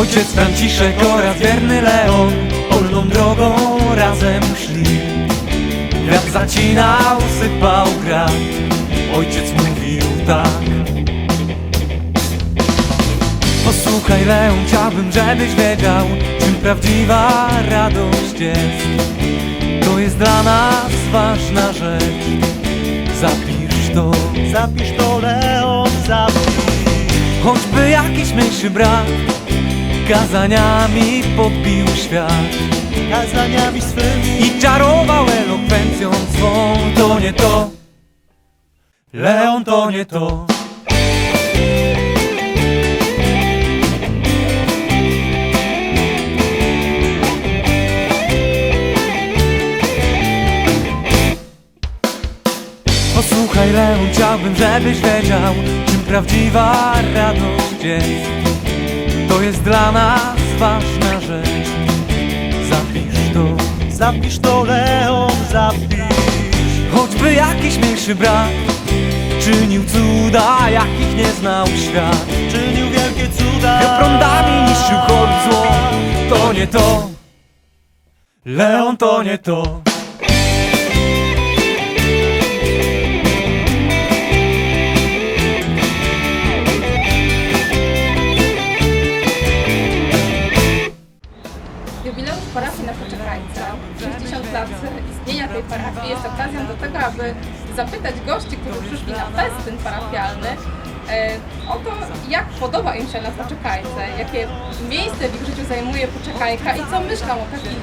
Ojciec Franciszek oraz wierny Leon Polną drogą razem szli. Wiatr zacinał, sypał grad. Ojciec mówił tak. Posłuchaj Leon, chciałbym, żebyś wiedział Czym prawdziwa radość jest. To jest dla nas ważna rzecz. Zapisz to. Zapisz to Leon, zapisz. Choćby jakiś mniejszy brat Kazaniami podbił świat. Kazaniami swymi. I czarował elokwencją swą. To nie to. Leon to nie to. Posłuchaj Leon, chciałbym, żebyś wiedział Czym prawdziwa radość jest To jest dla nas ważna rzecz. Zapisz to. Zapisz to Leon, zapisz. Choćby jakiś mniejszy brat Czynił cuda, jakich nie znał świat. Czynił wielkie cuda. Prądami niszczył chory zło To nie to. Leon to nie to podoba im się na Poczekajce, jakie miejsce w ich życiu zajmuje Poczekajka i co myślą o takich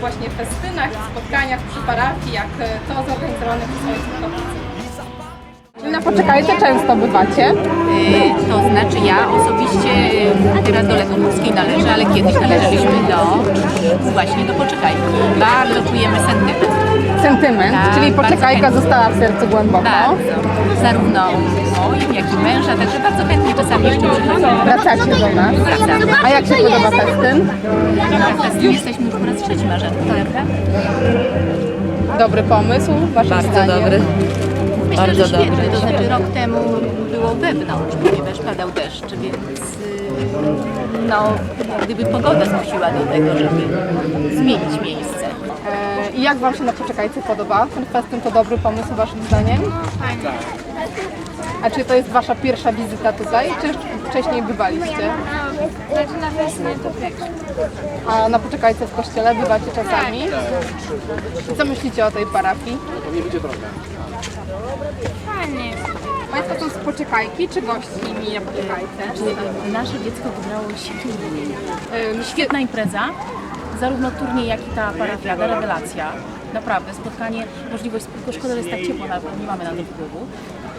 właśnie festynach, spotkaniach przy parafii, jak to zorganizowane przez Ojców Kaplicy. Na Poczekajce często bywacie. Y, To znaczy ja osobiście teraz do Lekomorskiej należę, ale kiedyś należeliśmy do właśnie do Poczekajki. Bardzo czujemy sentyment. Sentyment, Tak, czyli bardzo Poczekajka chętnie. została w sercu głęboko. Bardzo. Zarówno moim, jak i męża, także bardzo chętnie czasami jeszcze przychodzimy. Wracacie do nas. Wracamy. A jak się podoba festyn? No, teraz jesteśmy już po raz trzeci prawda? Dobry pomysł, waszym Bardzo zdaniem? dobry. Myślę, Bardzo że świetny, dobry. to znaczy rok temu było wewnątrz, ponieważ padał deszcz, więc y, no, gdyby pogoda zmusiła do tego, żeby zmienić miejsce. E, I jak Wam się na Poczekajce podoba? Ten festyn to dobry pomysł Waszym zdaniem? Fajnie. A czy to jest Wasza pierwsza wizyta tutaj, czy już wcześniej bywaliście? Znaczy na wesnie to pierwsze. A na Poczekajce w kościele bywacie czasami? I co myślicie o tej parafii? Fajnie. Państwo są z Poczekajki, czy gośćmi na Poczekajce? Nasze dziecko wybrało świetnie. Świetna impreza, zarówno turniej, jak i ta parafiada, rewelacja. Naprawdę, spotkanie, możliwość, tylko szkoda, że jest tak ciepło, ale nie mamy na to wpływu.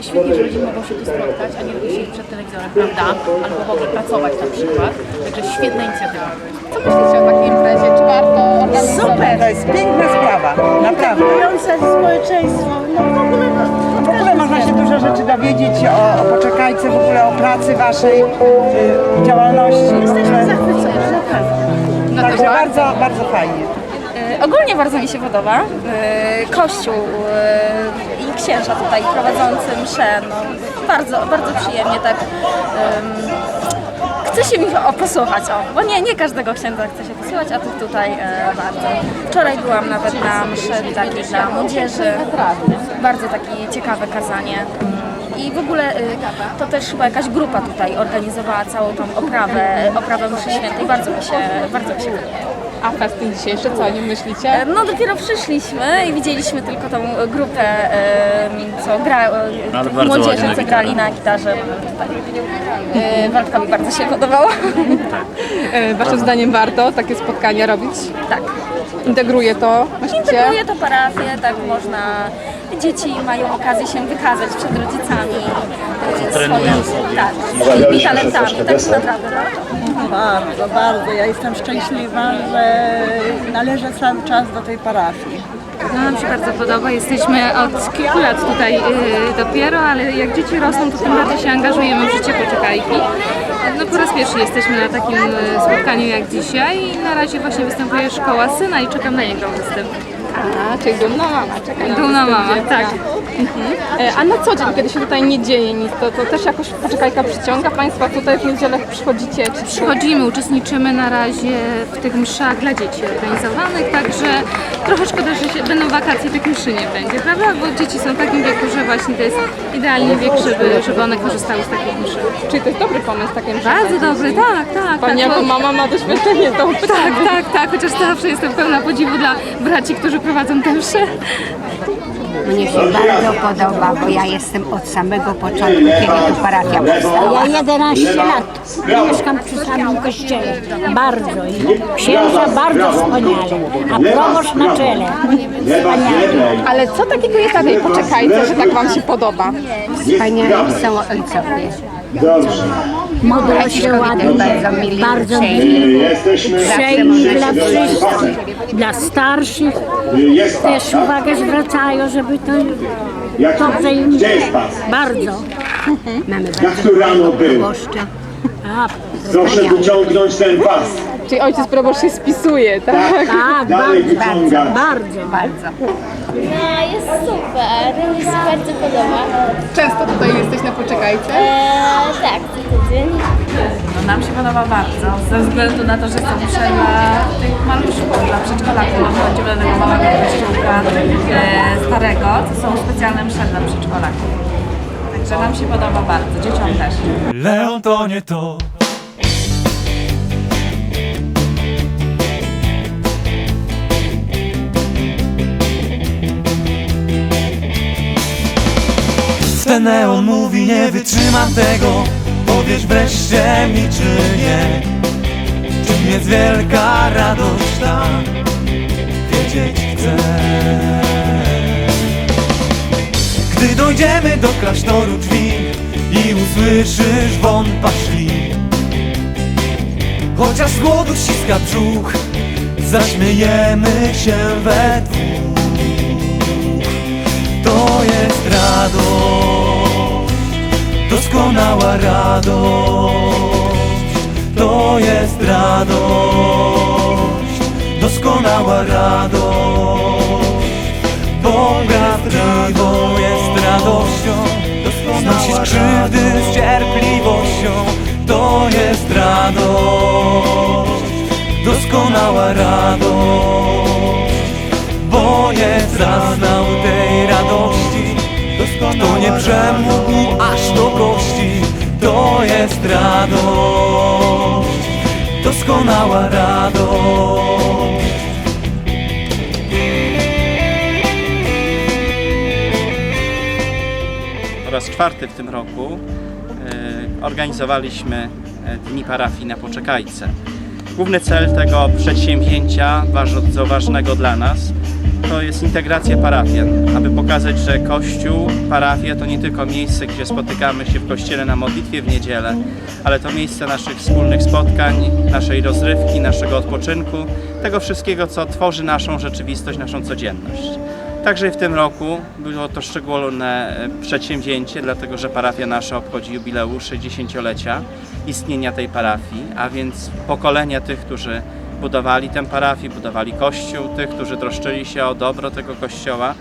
Świetnie, że ludzie mogą się tu spotkać, a nie tylko siedzieć przed telewizorem, prawda? Albo w ogóle pracować na przykład. Także świetna inicjatywa. Co myślicie o takiej imprezie? Czy warto organizować? To jest piękna sprawa, naprawdę. Integrujące społeczeństwo. No w ogóle się dużo rzeczy dowiedzieć o, o poczekajce, w ogóle o pracy waszej, y, działalności. jesteśmy zachwyceni, naprawdę. No to Także bardzo. bardzo, bardzo fajnie. E, Ogólnie bardzo mi się podoba. E, Kościół e, i księża tutaj prowadzący mszę. No, bardzo, bardzo przyjemnie tak. Chce się mi posłuchać, o, bo nie, nie każdego księdza chce się posłuchać, a tu tutaj e, bardzo. Wczoraj byłam nawet na mszy takiej dla młodzieży. Bardzo takie ciekawe kazanie. I w ogóle e, to też chyba jakaś grupa tutaj organizowała całą tą oprawę, oprawę mszy świętej. Bardzo mi się, bardzo mi się. A festyn dzisiejszy, co o nim myślicie? E, No dopiero przyszliśmy i widzieliśmy tylko tą grupę, e, co gra, e, młodzieży, co grali na gitarze. E, Waldkowi bardzo się podobało. E, Waszym zdaniem warto takie spotkania robić? Tak. Integruje to, myślicie? Integruje to parafię, tak można. Dzieci mają okazję się wykazać przed rodzicami e, swoimi, tak, swoimi talentami. Tak naprawdę. Bardzo, bardzo. Ja jestem szczęśliwa, że należę cały czas do tej parafii. No, nam się bardzo podoba. Jesteśmy od kilku lat tutaj y, dopiero, ale jak dzieci rosną, to tym bardziej się angażujemy w życie poczekajki. No po raz pierwszy jesteśmy na takim y, spotkaniu jak dzisiaj i na razie właśnie występuje szkoła syna i czekam na jego występ. A, czyli dumna mama, czekaj. na Dumna mama, tak. E, A na co dzień, kiedy się tutaj nie dzieje nic, to, to też jakoś poczekajka przyciąga Państwa tutaj w niedzielę przychodzicie? Czy? Przychodzimy, uczestniczymy na razie w tych mszach dla dzieci organizowanych, także trochę szkoda, że się, będą wakacje, tych mszy nie będzie, prawda? Bo dzieci są w takim wieku, że właśnie to jest idealny wiek, żeby, żeby one korzystały z takich mszy. Czy to jest dobry pomysł takie? Bardzo dobry, tak, tak. Pani tak, jako bo- mama ma doświadczenie tą Tak, tak, tak, chociaż zawsze jestem pełna podziwu dla braci, którzy prowadzą tę mszę. Mnie się bardzo podoba, bo ja jestem od samego początku, kiedy tu parafia powstała. Ja 11 lat mieszkam przy samym kościele. Bardzo. I księża bardzo wspaniale. A proboszcz na czele. Wspaniale. Ale co takiego jest na tej poczekajce, że tak Wam się podoba? Wspaniali są ojcowie. Modlą się ładnie. bardzo mili, Bardzo mili. Uprzejmi dla wszystkich. Dla starszych też uwagę zwracają, żeby to dobrze im Bardzo. Mamy bardzo fajnego proboszcza. A, Proszę wyciągnąć ten pas. Czyli ojciec proboszcz się spisuje, tak? tak, Dalej bardzo, bardzo. Bardzo. No, jest super, mi się bardzo podoba. Często tutaj jesteś na poczekajce? Eee, tak, co tydzień. No, nam się podoba bardzo, ze względu na to, że są dla tych maluszków, dla przedszkolaków. bo Chodzimy do tego małego kościółka e, starego, to są specjalne msze dla przedszkolaków. Także nam się podoba bardzo, dzieciom też. Leon to nie to Neon mówi nie wytrzymam tego. Powiesz wreszcie mi czy nie. Czym jest wielka radość ta? Wiedzieć chcę. Gdy dojdziemy do klasztoru drzwi I usłyszysz wąt szli Chociaż z głodu ściska brzuch Zaśmiejemy się we dwóch. To jest radość Doskonała radość. To jest radość Doskonała radość. Bogatliwą jest radością Znosić krzywdy z cierpliwością. To jest radość Doskonała radość. Bo nie zaznał tej radości. Kto nie przemógł To jest radość Doskonała radość po raz czwarty w tym roku e, organizowaliśmy e, Dni Parafii na Poczekajce. Główny cel tego przedsięwzięcia, bardzo ważnego dla nas, to jest integracja parafian, aby pokazać, że Kościół, parafia to nie tylko miejsce, gdzie spotykamy się w kościele na modlitwie w niedzielę, ale to miejsce naszych wspólnych spotkań, naszej rozrywki, naszego odpoczynku, tego wszystkiego, co tworzy naszą rzeczywistość, naszą codzienność. Także w tym roku było to szczególne e, przedsięwzięcie, dlatego że parafia nasza obchodzi jubileusz 60-lecia istnienia tej parafii, a więc pokolenia tych, którzy budowali tę parafię, budowali kościół, tych, którzy troszczyli się o dobro tego kościoła.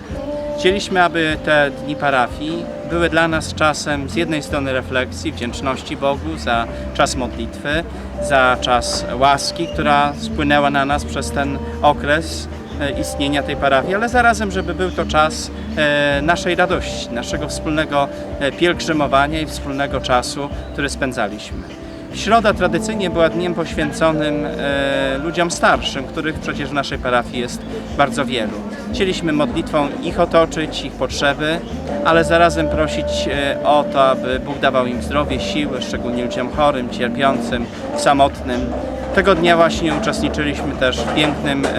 Chcieliśmy, aby te dni parafii były dla nas czasem z jednej strony refleksji, wdzięczności Bogu za czas modlitwy, za czas łaski, która spłynęła na nas przez ten okres e, istnienia tej parafii, ale zarazem, żeby był to czas e, naszej radości, naszego wspólnego e, pielgrzymowania i wspólnego czasu, który spędzaliśmy. Środa tradycyjnie była dniem poświęconym e, ludziom starszym, których przecież w naszej parafii jest bardzo wielu. Chcieliśmy modlitwą ich otoczyć, ich potrzeby, ale zarazem prosić e, o to, aby Bóg dawał im zdrowie, siły, szczególnie ludziom chorym, cierpiącym, samotnym. Tego dnia właśnie uczestniczyliśmy też w pięknym e,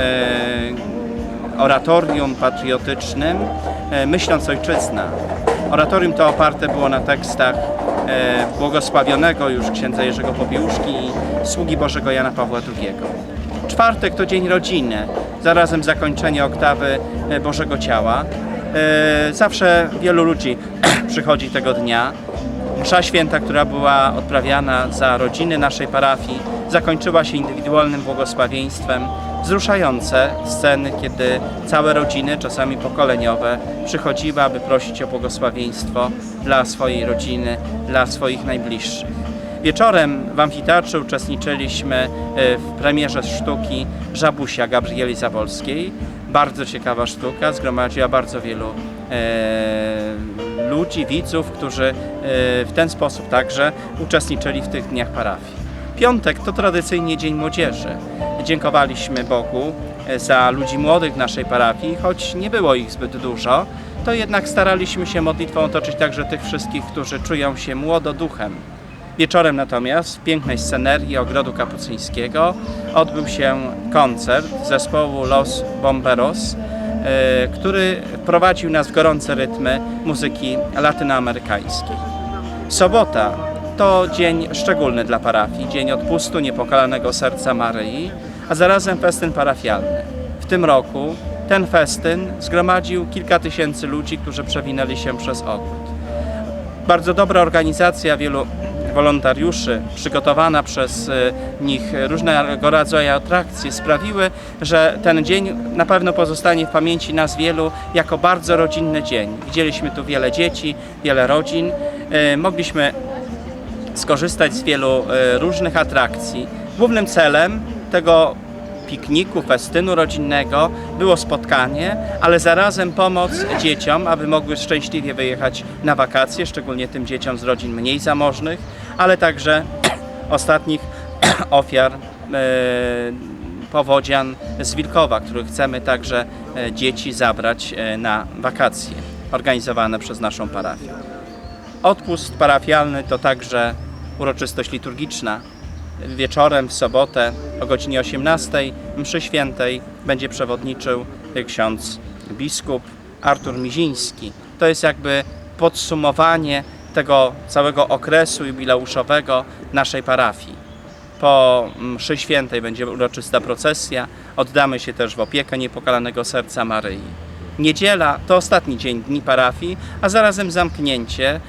oratorium patriotycznym e, Myśląc Ojczyzna. Oratorium to oparte było na tekstach błogosławionego już księdza Jerzego Popiełuszki i sługi Bożego Jana Pawła II. Czwartek to dzień rodziny, zarazem zakończenie oktawy e, Bożego Ciała. E, Zawsze wielu ludzi przychodzi tego dnia. Msza święta, która była odprawiana za rodziny naszej parafii, zakończyła się indywidualnym błogosławieństwem wzruszające sceny, kiedy całe rodziny, czasami pokoleniowe, przychodziły, aby prosić o błogosławieństwo dla swojej rodziny, dla swoich najbliższych. Wieczorem w amfiteatrze uczestniczyliśmy e, w premierze sztuki Żabusia Gabrieli Zawolskiej. Bardzo ciekawa sztuka, zgromadziła bardzo wielu e, ludzi, widzów, którzy e, w ten sposób także uczestniczyli w tych dniach parafii. Piątek to tradycyjnie Dzień Młodzieży. Dziękowaliśmy Bogu e, za ludzi młodych naszej parafii, choć nie było ich zbyt dużo, to jednak staraliśmy się modlitwą otoczyć także tych wszystkich, którzy czują się młodo duchem. Wieczorem natomiast w pięknej scenerii Ogrodu Kapucyńskiego odbył się koncert zespołu Los Bomberos, e, który prowadził nas w gorące rytmy muzyki latynoamerykańskiej. Sobota to dzień szczególny dla parafii, dzień odpustu niepokalanego serca Maryi, a zarazem festyn parafialny. W tym roku ten festyn zgromadził kilka tysięcy ludzi, którzy przewinęli się przez ogród. Bardzo dobra organizacja wielu wolontariuszy, przygotowana przez e, nich różnego rodzaju atrakcje sprawiły, że ten dzień na pewno pozostanie w pamięci nas wielu jako bardzo rodzinny dzień. Widzieliśmy tu wiele dzieci, wiele rodzin, e, mogliśmy skorzystać z wielu e, różnych atrakcji. Głównym celem tego pikniku, festynu rodzinnego było spotkanie, ale zarazem pomoc dzieciom, aby mogły szczęśliwie wyjechać na wakacje, szczególnie tym dzieciom z rodzin mniej zamożnych, ale także ostatnich ofiar e, powodzian z Wilkowa, których chcemy także e, dzieci zabrać e, na wakacje organizowane przez naszą parafię. Odpust parafialny to także uroczystość liturgiczna. Wieczorem w sobotę o godzinie 18 mszy świętej będzie przewodniczył ksiądz biskup Artur Miziński. To jest jakby podsumowanie tego całego okresu jubileuszowego naszej parafii. Po mszy świętej będzie uroczysta procesja, oddamy się też w opiekę niepokalanego serca Maryi. Niedziela to ostatni dzień dni parafii, a zarazem zamknięcie e,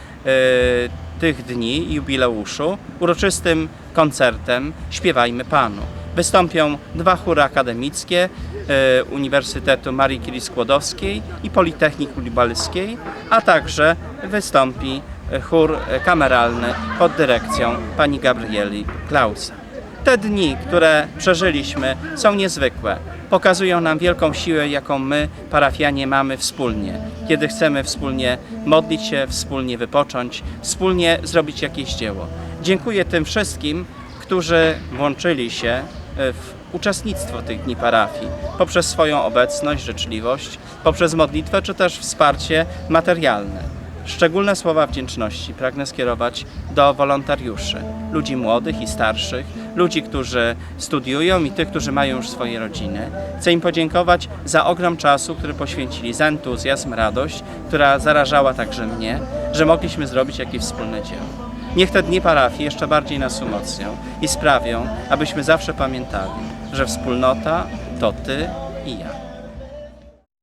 tych dni jubileuszu uroczystym koncertem Śpiewajmy Panu. Wystąpią dwa chóry akademickie e, Uniwersytetu Marii Curie Skłodowskiej i Politechniki Lubelskiej, a także wystąpi chór kameralny pod dyrekcją pani Gabrieli Klausa. Te dni, które przeżyliśmy, są niezwykłe. Pokazują nam wielką siłę, jaką my, parafianie, mamy wspólnie. Kiedy chcemy wspólnie modlić się, wspólnie wypocząć, wspólnie zrobić jakieś dzieło. Dziękuję tym wszystkim, którzy włączyli się e, w uczestnictwo tych dni parafii poprzez swoją obecność, życzliwość, poprzez modlitwę czy też wsparcie materialne. Szczególne słowa wdzięczności pragnę skierować do wolontariuszy, ludzi młodych i starszych, ludzi, którzy studiują i tych, którzy mają już swoje rodziny. Chcę im podziękować za ogrom czasu, który poświęcili, za entuzjazm, radość, która zarażała także mnie, że mogliśmy zrobić jakieś wspólne dzieło. Niech te dni parafii jeszcze bardziej nas umocnią i sprawią, abyśmy zawsze pamiętali, że wspólnota to Ty i ja.